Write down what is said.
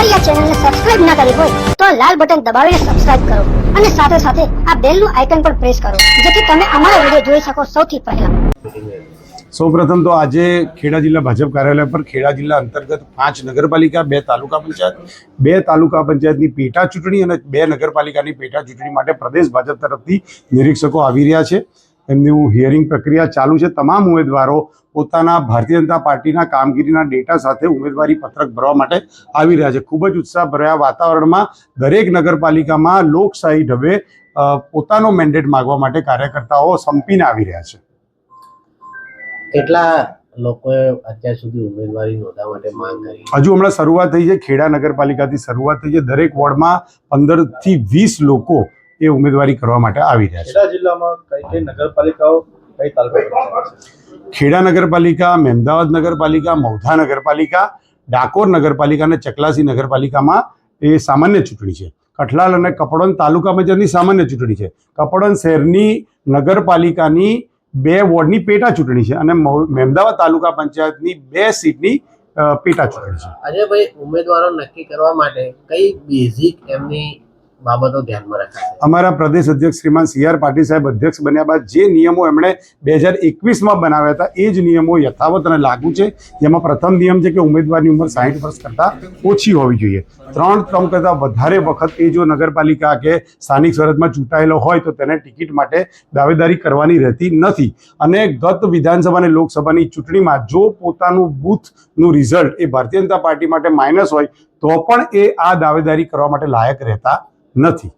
અમારી આ ચેનલને સબસ્ક્રાઇબ ના કરી હોય, તો લાલ બટન દબાવીને સબસ્ક્રાઇબ કરો અને સાથે સાથે આ બેલનું આઇકન પણ પ્રેસ કરો, જેથી તમે અમારા વીડિયો જોઈ શકો સૌથી પહેલા. સૌપ્રથમ તો આજે ખેડા જિલ્લા ભાજપ કાર્યાલય પર ખેડા જિલ્લા અંતર્ગત પાંચ નગરપાલિકા, બે તાલુકા પંચાયત, બે તાલુકા પંચાયતની પેટા ચૂંટણી અને બે નગરપાલિકાની પેટા ચૂંટણી માટે પ્રદેશ ભાજપ તરફથી નિરીક્ષકો આવી રહ્યા છે. એમનું હિયરિંગ પ્રક્રિયા ચાલુ છે. તમામ ઉમેદવારો પોતાના ભારતીય જનતા પાર્ટીના કામગીરીના ડેટા સાથે ઉમેદવારી પત્રક ભરવા માટે આવી રહ્યા છે. ખૂબ જ ઉત્સાહ ભર્યા વાતાવરણમાં દરેક નગરપાલિકામાં લોકશાહી ઢબે પોતાનો મેન્ડેટ માગવા માટે કાર્યકર્તાઓ સંપીને આવી રહ્યા છે. કેટલા લોકોએ અત્યાર સુધી ઉમેદવારી નોંધવા માટે માંગ કરી? હજુ હમણાં શરૂઆત થઈ છે. ખેડા નગરપાલિકાથી શરૂઆત થઈ છે. દરેક વોર્ડમાં પંદરથી વીસ લોકો એ ઉમેદવારી કરવા માટે આવી રહ્યા છે. ખેડા જિલ્લામાં કઈ કઈ નગરપાલિકાઓ કઈ તાલુકા ખેડા નગરપાલિકા મહેમદાવાદ નગરપાલિકા મૌધા નગરપાલિકા ડાકોર નગરપાલિકા અને ચકલાસી નગરપાલિકામાં એ સામાન્ય ચૂંટણી છે. કઠલાલ અને કપડોન તાલુકા પંચાયતની સામાન્ય ચૂંટણી છે. કપડોન શહેરની નગરપાલિકાની બે વોર્ડની પેટા ચૂંટણી છે અને મૌ- મહેમદાવાદ તાલુકા પંચાયતની બે સીટની પેટા ચૂંટણી છે. અજયભાઈ ઉમેદવારો નક્કી કરવા માટે કઈ બેઝિક એમની બાબતો ધ્યાનમાં રખાશે. અમારા પ્રદેશ અધ્યક્ષ શ્રીમાન સી આર પાટીલ સાહેબ અધ્યક્ષ બન્યા બાદ જે નિયમો એમણે બે હજાર એકવીસમાં બનાવ્યા હતા, એ જ નિયમો યથાવત અને લાગુ છે. જેમાં પ્રથમ નિયમ છે કે ઉમેદવારની ઉંમર સાહીઠ વર્ષ કરતાં ઓછી હોવી જોઈએ. ત્રણ ટર્મ કરતાં વધારે વખત એ જો નગરપાલિકા કે સ્થાનિક સ્વરાજમાં ચૂંટાયેલો હોય તો તેને ટિકિટ માટે દાવેદારી કરવાની રહેતી નથી. અને ગત વિધાનસભા અને લોકસભાની ચૂંટણીમાં જો પોતાનું બૂથનું રિઝલ્ટ એ ભારતીય જનતા પાર્ટી માટે માઇનસ હોય તો પણ એ આ દાવેદારી કરવા માટે લાયક રહેતા નથી.